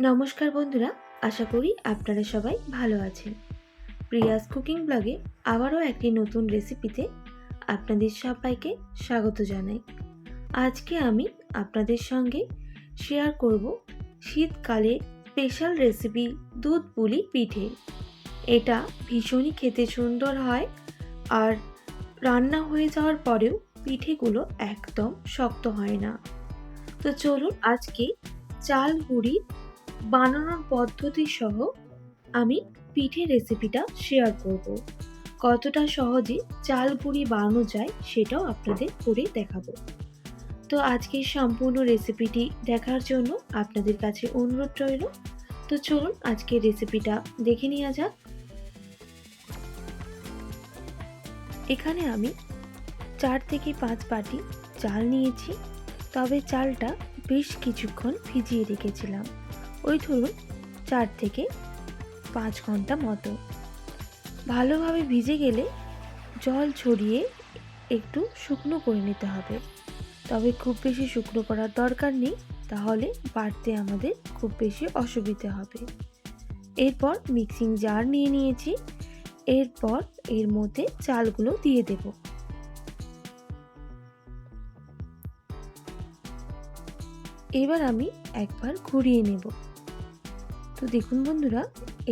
নমস্কার বন্ধুরা, আশা করি আপনারা সবাই ভালো আছেন। প্রিয়াস কুকিং ব্লগে আবারও একটি নতুন রেসিপিতে আপনাদের সবাইকে স্বাগত জানাই। আজকে আমি আপনাদের সঙ্গে শেয়ার করব শীতকালে স্পেশাল রেসিপি দুধ পুলি পিঠে। এটা ভীষণই খেতে সুন্দর হয় আর রান্না হয়ে যাওয়ার পরেও পিঠেগুলো একদম শক্ত হয় না। তো চলুন আজকে চাল গুঁড়ি বানানোর পদ্ধতি সহ আমি পিঠে রেসিপিটা শেয়ার করব। কতটা সহজে চাল গুঁড়ি বানানো যায় সেটাও আপনাদের করে দেখাবো। তো আজকের সম্পূর্ণ রেসিপিটি দেখার জন্য আপনাদের কাছে অনুরোধ রইল। তো চলুন আজকের রেসিপিটা দেখে নেওয়া যাক। এখানে আমি চার থেকে পাঁচ বাটি চাল নিয়েছি, তবে চালটা বেশ কিছুক্ষণ ভিজিয়ে রেখেছিলাম। ওই ধরুন চার থেকে পাঁচ ঘণ্টা মতো। ভালোভাবে ভিজে গেলে জল ছড়িয়ে একটু শুকনো করে নিতে হবে। তবে খুব বেশি শুকনো করার দরকার নেই, তাহলে বাড়তে আমাদের খুব বেশি অসুবিধা হবে। এরপর মিক্সিং জার নিয়ে নিয়েছি। এরপর এর মধ্যে চালগুলো দিয়ে দেব। এবার আমি একবার ঘুরিয়ে নেব। তো দেখুন বন্ধুরা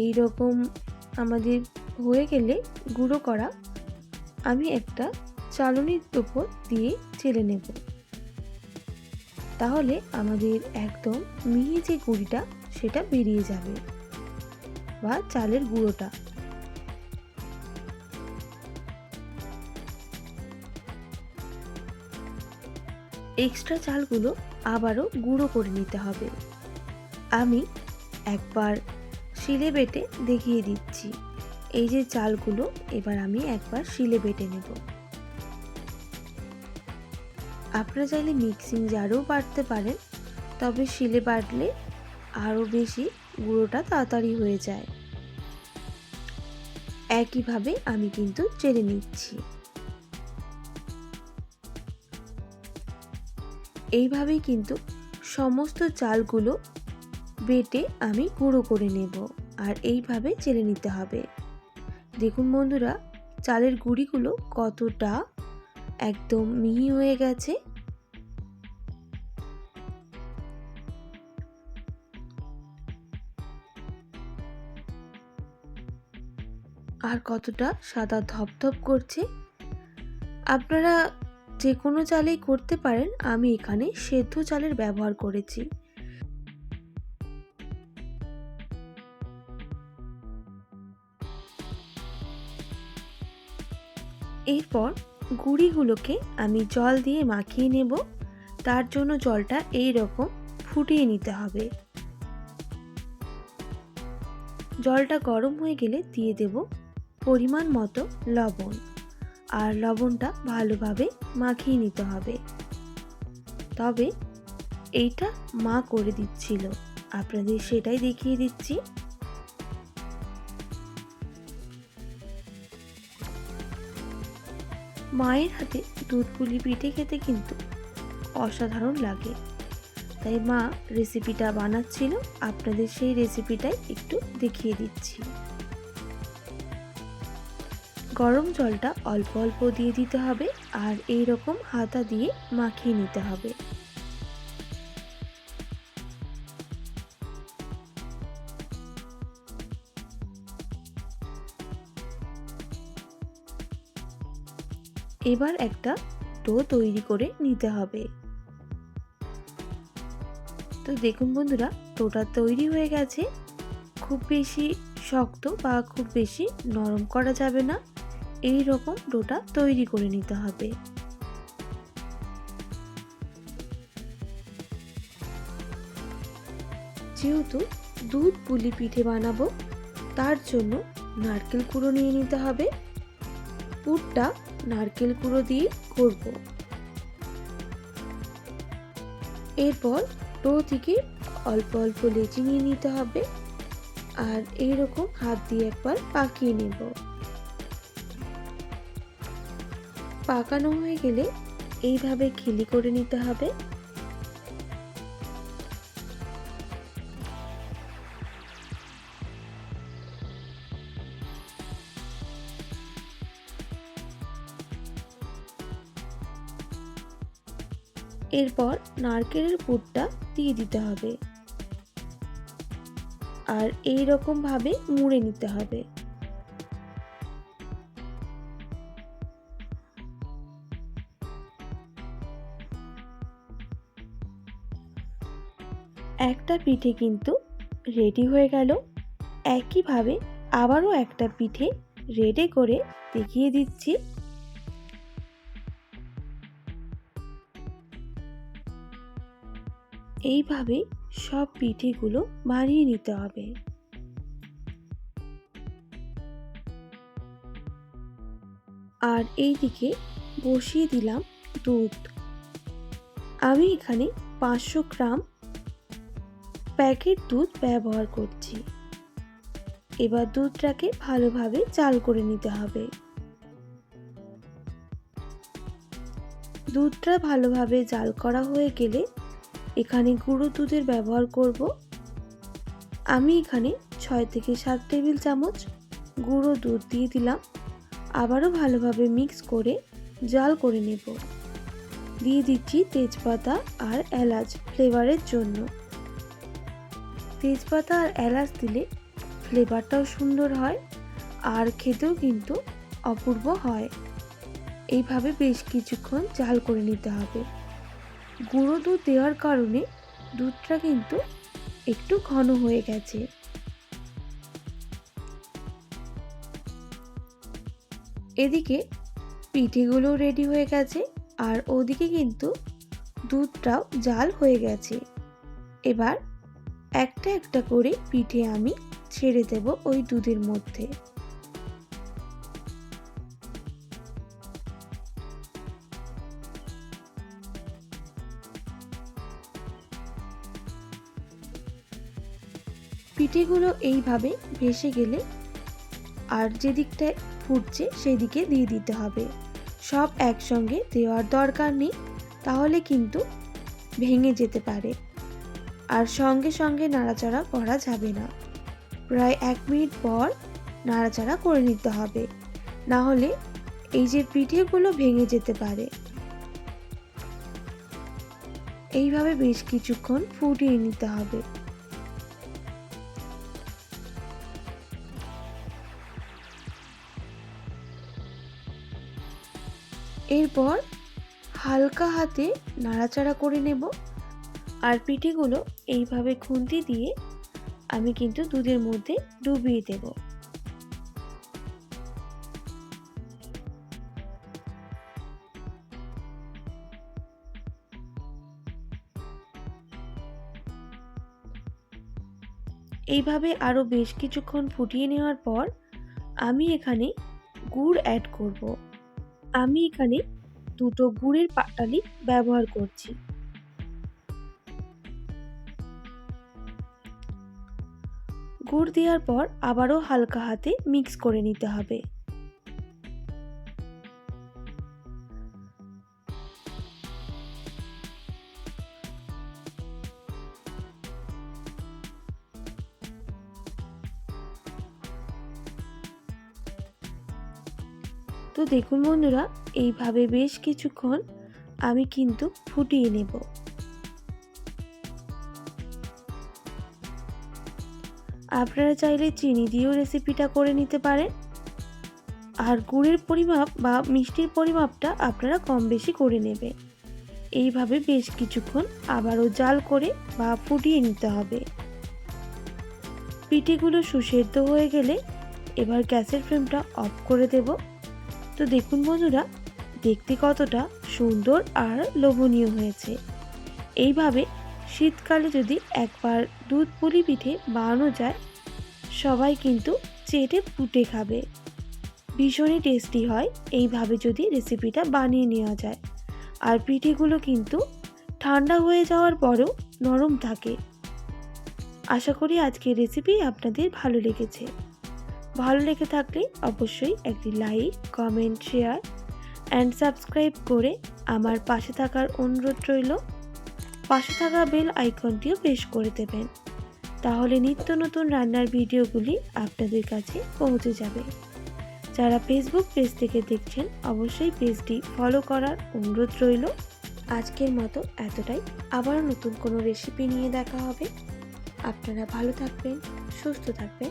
এই রকম আমাদের হয়ে গেলে গুঁড়ো করা আমি একটা চালনির ওপর দিয়ে চেলে নেব। তাহলে আমাদের একদম মিহি যে গুঁড়িটা, সেটা বেরিয়ে যাবে বা চালের গুঁড়োটা। এক্সট্রা চালগুলো আবারও গুঁড়ো করে নিতে হবে। আমি একবার শিলে বেটে দেখিয়ে দিচ্ছি। এই যে চালগুলো, এবার আমি একবার শিলে বেটে নেব। আপনারা চাইলে মিক্সিং জারেও বাটতে পারেন, তবে শিলে বাটলে আরও বেশি গুঁড়োটা তাড়াতাড়ি হয়ে যায়। একইভাবে আমি কিন্তু চেলে নিচ্ছি। এইভাবেই কিন্তু সমস্ত চালগুলো বেটে আমি গুঁড়ো করে নেব আর এইভাবে চেলে নিতে হবে। দেখুন বন্ধুরা, চালের গুঁড়িগুলো কতটা একদম মিহি হয়ে গেছে। আর কতটা সাদা ধপধপ করছে। আপনারা যে কোনো চালেই করতে পারেন, আমি এখানে সেদ্ধ চালের ব্যবহার করেছি। এরপর গুঁড়িগুলোকে আমি জল দিয়ে মাখিয়ে নেব। তার জন্য জলটা এই রকম ফুটিয়ে নিতে হবে। জলটা গরম হয়ে গেলে দিয়ে দেব পরিমাণ মতো লবণ। আর লবণটা ভালোভাবে মাখিয়ে নিতে হবে। তবে এইটা মা করে দিচ্ছিল। আপনাদের সেটাই দেখিয়ে দিচ্ছি। মায়ের হাতে দুধ পুলি পিঠে খেতে কিন্তু অসাধারণ লাগে। তাই মা রেসিপিটা বানাচ্ছিল, আপনাদের সেই রেসিপিটাই একটু দেখিয়ে দিচ্ছি। গরম জলটা অল্প অল্প দিয়ে দিতে হবে আর এই রকম হাতা দিয়ে মাখিয়ে নিতে হবে। এবার একটা ডো তৈরি করে নিতে হবে। তো দেখুন বন্ধুরা, ডোটা তৈরি হয়ে গেছে। খুব বেশি শক্ত বা খুব বেশি নরম করা যাবে না। এই রকম ডোটা তৈরি করে নিতে হবে। যেহেতু দুধ পুলি পিঠে বানাবো, তার জন্য নারকেল কুড়ো নিয়ে নিতে হবে। পুরটা নারকেল গুঁড়ো দিয়ে করব। এরপর ডো থেকে অল্প অল্প লেচি নিয়ে নিতে হবে আর এইরকম হাত দিয়ে একবার পাকিয়ে নেব। পাকানো হয়ে গেলে এইভাবে খিলি করে নিতে হবে। এরপর নারকেলের পুরটা দিয়ে দিতে হবে। আর এই রকম ভাবে মুড়ে নিতে হবে। একটা পিঠে কিন্তু রেডি হয়ে গেল। একইভাবে আবারও একটা পিঠে রেডি করে দেখিয়ে দিচ্ছি। এইভাবে সব পিঠেগুলো বানিয়ে নিতে হবে। আর এইদিকে বসিয়ে দিলাম দুধ। আমি এখানে পাঁচশো গ্রাম প্যাকেট দুধ ব্যবহার করছি। এবার দুধটাকে ভালোভাবে চাল করে নিতে হবে। দুধটা ভালোভাবে জাল করা হয়ে গেলে এখানে গুঁড়ো দুধের ব্যবহার করব। আমি এখানে ছয় থেকে সাত টেবিল চামচ গুঁড়ো দুধ দিয়ে দিলাম। আবারও ভালোভাবে মিক্স করে জাল করে নেব। দিয়ে দিচ্ছি তেজপাতা আর এলাচ ফ্লেভারের জন্য। তেজপাতা আর এলাচ দিলে ফ্লেভারটাও সুন্দর হয় আর খেতেও কিন্তু অপূর্ব হয়। এইভাবে বেশ কিছুক্ষণ জাল করে নিতে হবে। গুঁড়ো দুধ দেওয়ার কারণে দুধটা কিন্তু একটু ঘন হয়ে গেছে। এদিকে পিঠেগুলো রেডি হয়ে গেছে আর ওদিকে কিন্তু দুধটাও জাল হয়ে গেছে। এবার একটা একটা করে পিঠে আমি ছেড়ে দেব ওই দুধের মধ্যে। পিঠেগুলো এইভাবে ভেসে গেলে আর যেদিকটায় ফুটছে সেদিকে দিয়ে দিতে হবে। সব একসঙ্গে দেওয়ার দরকার নেই, তাহলে কিন্তু ভেঙে যেতে পারে। আর সঙ্গে সঙ্গে নাড়াচাড়া করা যাবে না। প্রায় এক মিনিট পর নাড়াচাড়া করে নিতে হবে। না হলে এই যে পিঠেগুলো ভেঙে যেতে পারে। এইভাবে বেশ কিছুক্ষণ ফুটিয়ে নিতে হবে। এরপর হালকা হাতে নাড়াচাড়া করে নেব আর পিঠেগুলো এইভাবে খুন্তি দিয়ে আমি কিন্তু দুধের মধ্যে ডুবিয়ে দেব। এইভাবে আরও বেশ কিছুক্ষণ ফুটিয়ে নেওয়ার পর আমি এখানে গুড় অ্যাড করব। আমি এখানে দুটো গুড়ের পাটালি ব্যবহার করছি। গুড় দেওয়ার পর আবারও হালকা হাতে মিক্স করে নিতে হবে। তো দেখুন বন্ধুরা, এইভাবে বেশ কিছুক্ষণ আমি কিন্তু ফুটিয়ে নেব। আপনারা চাইলে চিনি দিয়েও রেসিপিটা করে নিতে পারেন। আর গুড়ের পরিমাপ বা মিষ্টির পরিমাপটা আপনারা কম বেশি করে নেবে এইভাবে বেশ কিছুক্ষণ আবারও জাল করে বা ফুটিয়ে নিতে হবে। পিঠেগুলো সুসেদ্ধ হয়ে গেলে এবার গ্যাসের ফ্লেমটা অফ করে দেব। তো দেখুন বন্ধুরা, দেখতে কতটা সুন্দর আর লোভনীয় হয়েছে। এইভাবে শীতকালে যদি একবার দুধ পুলি পিঠে বানানো যায়, সবাই কিন্তু চেটে পুটে খাবে। ভীষণই টেস্টি হয় এইভাবে যদি রেসিপিটা বানিয়ে নেওয়া যায়। আর পিঠেগুলো কিন্তু ঠান্ডা হয়ে যাওয়ার পরেও নরম থাকে। আশা করি আজকের রেসিপি আপনাদের ভালো লেগেছে। ভালো লেগে থাকলে অবশ্যই একটি like comment share and subscribe করে আমার পাশে থাকার অনুরোধ রইল। পাশে থাকা বেল আইকনটিও প্রেস করে দেবেন। তাহলে নিত্য নতুন রান্নার ভিডিওগুলি আপনাদের কাছে পৌঁছে যাবে। যারা ফেসবুক পেজ থেকে দেখছেন, অবশ্যই পেজটি ফলো করার অনুরোধ রইল। আজকের মতো এতটাই। আবারও নতুন কোনো রেসিপি নিয়ে দেখা হবে। আপনারা ভালো থাকবেন, সুস্থ থাকবেন।